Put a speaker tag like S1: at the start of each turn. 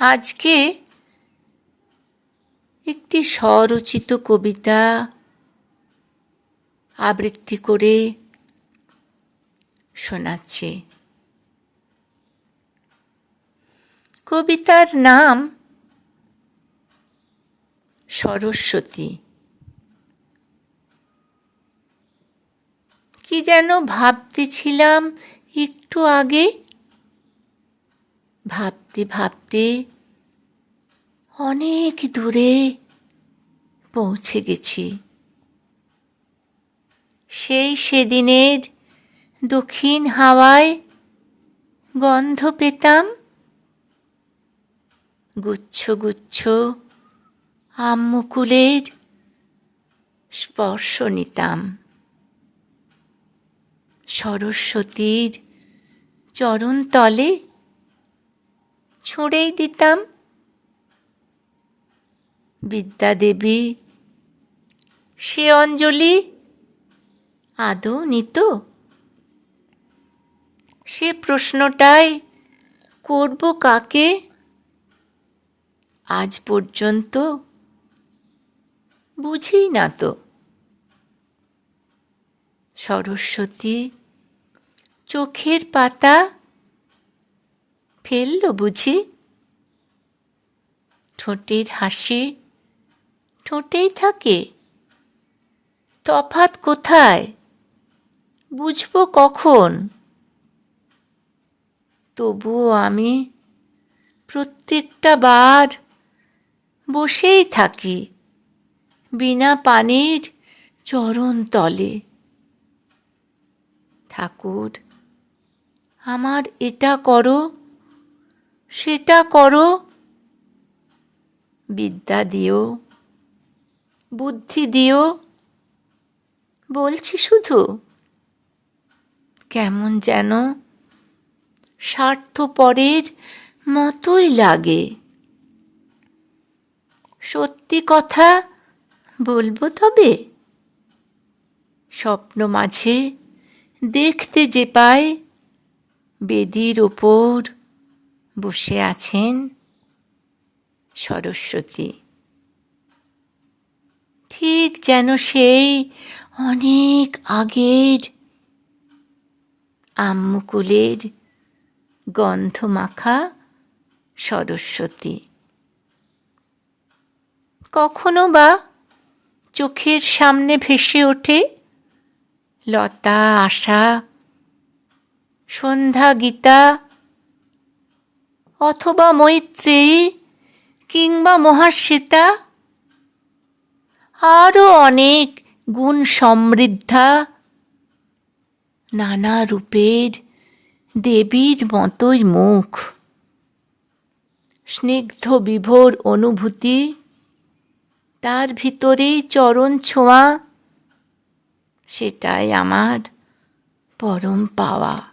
S1: আজকে একটি স্বরচিত কবিতা আবৃত্তি করে শোনাচ্ছি। কবিতার নাম সরস্বতী। কি যেন ভাবতেছিলাম একটু আগে ভাবতে ভাবতে অনেক দূরে পৌঁছে গেছি। সেই সেদিনের দক্ষিণ হাওয়ায় গন্ধ পেতাম। গুচ্ছ গুচ্ছ আম্মুকুলের স্পর্শ নিতাম। সরস্বতীর চরণতলে তলে ছুঁড়েই দিতাম। বিদ্যাদেবী, সে অঞ্জলি আদৌ নিত? সে প্রশ্নটাই করব কাকে? আজ পর্যন্ত বুঝি না তো। সরস্বতী, চোখের পাতা ফেলল বুঝি? ঠোঁটের হাসি। ঠোঁটেই থাকে। তফাত কোথায়? বুঝব কখন? তবুও আমি প্রত্যেকটা বার বসেই থাকি বিনা পানির চরণ তলে। ঠাকুর, আমার এটা করো। সেটা করো। বিদ্যা দিও। বুদ্ধি দিও। বলছি শুধু, কেমন যেন স্বার্থপরের মতোই লাগে। সত্যি কথা বলব তবে? স্বপ্ন মাঝে দেখতে যে পায় বেদির ওপর। বসে আছেন সরস্বতী। ঠিক যেন সেই অনেক আগের আম্মুকুলের গন্ধ মাখা সরস্বতী। কখনো বা চোখের সামনে ভেসে ওঠে লতা, আশা, সন্ধ্যা, গীতা অথবা মৈত্রেয়ী কিংবা মহাশ্বেতা? আরও অনেক গুণ সমৃদ্ধা নানা রূপের দেবীর মতোই মুখ। স্নিগ্ধ বিভোর অনুভূতি, তার ভিতরেই চরণ ছোঁয়া, সেটাই আমার পরম পাওয়া।